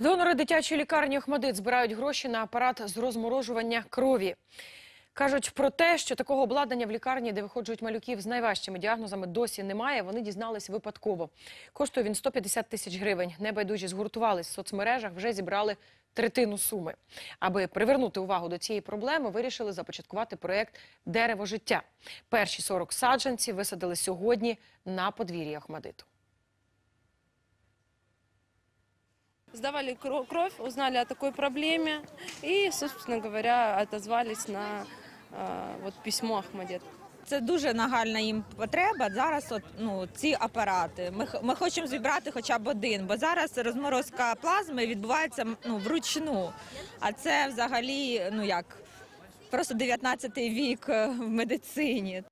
Донори дитячої лікарні Охмадит збирають гроші на апарат з розморожування крові. Кажуть про те, що такого обладнання в лікарні, де виходжують малюків з найважчими діагнозами, досі немає. Вони дізнались випадково. Коштує він 150 тисяч гривень. Небайдужі згуртувались в соцмережах, вже зібрали третину суми. Аби привернути увагу до цієї проблеми, вирішили започаткувати проєкт Дерево життя. Перші 40 саджанців висадили сьогодні на подвір'ї Охмадиту. Сдавали кро- кровь, узнали о такой проблеме и, собственно говоря, отозвались на вот письмо Ахмадет. Це дуже нагальна їм потреба. Зараз от, ну, ці апарати. Ми, ми хочемо зібрати хоча б один, бо зараз розморозка плазми відбувається ну, вручну. А це взагалі ну як просто 19 вік е, в медицині.